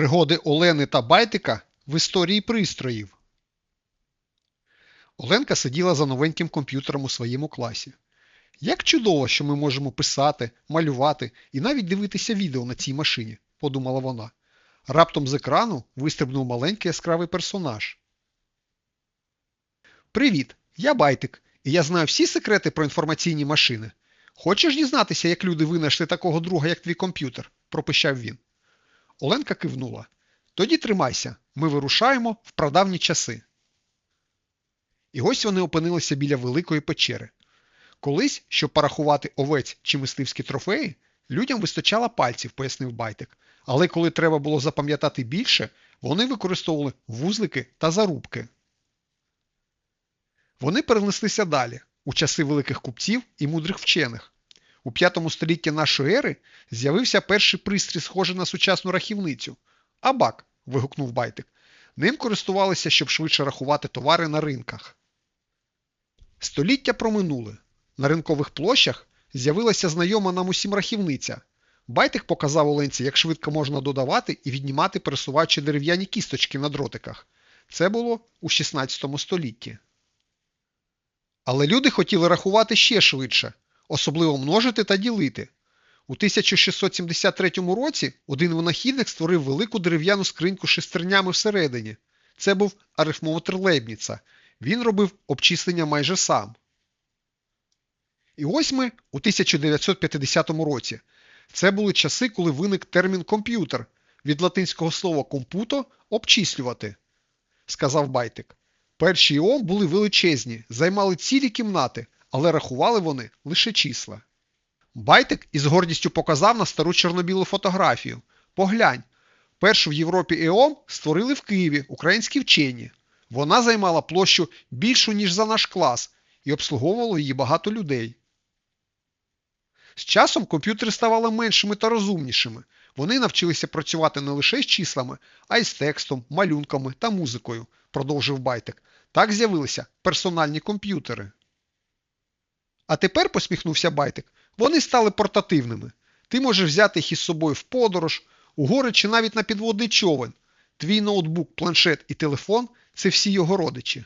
Пригоди Олени та Байтика в історії пристроїв. Оленка сиділа за новеньким комп'ютером у своєму класі. Як чудово, що ми можемо писати, малювати і навіть дивитися відео на цій машині, подумала вона. Раптом з екрану вистрибнув маленький яскравий персонаж. Привіт, я Байтик, і я знаю всі секрети про інформаційні машини. Хочеш дізнатися, як люди винайшли такого друга, як твій комп'ютер? пропищав він. Оленка кивнула. Тоді тримайся, ми вирушаємо в прадавні часи. І ось вони опинилися біля великої печери. Колись, щоб порахувати овець чи мисливські трофеї, людям вистачало пальців, пояснив Байтик. Але коли треба було запам'ятати більше, вони використовували вузлики та зарубки. Вони перенеслися далі, у часи великих купців і мудрих вчених. У п'ятому столітті нашої ери з'явився перший пристрій, схожий на сучасну рахівницю. Абак. вигукнув Байтик. Ним користувалися, щоб швидше рахувати товари на ринках. Століття проминули. На ринкових площах з'явилася знайома нам усім рахівниця. Байтик показав Оленці, як швидко можна додавати і віднімати, пересуваючи дерев'яні кісточки на дротиках. Це було у 16 столітті. Але люди хотіли рахувати ще швидше, особливо множити та ділити. У 1673 році один винахідник створив велику дерев'яну скриньку з шестернями всередині. Це був арифмометр Лейбніца. Він робив обчислення майже сам. І ось ми у 1950 році. Це були часи, коли виник термін комп'ютер від латинського слова компуто обчислювати, сказав Байтик. Перші ІОМ були величезні, займали цілі кімнати, але рахували вони лише числа. Байтик із гордістю показав на стару чорнобілу фотографію. Поглянь, першу в Європі ЕОМ створили в Києві українські вчені. Вона займала площу більшу, ніж за наш клас, і обслуговувало її багато людей. З часом комп'ютери ставали меншими та розумнішими. Вони навчилися працювати не лише з числами, а й з текстом, малюнками та музикою, продовжив Байтик. Так з'явилися персональні комп'ютери. А тепер, посміхнувся Байтик, вони стали портативними. Ти можеш взяти їх із собою в подорож, у гори чи навіть на підводний човен. Твій ноутбук, планшет і телефон це всі його родичі.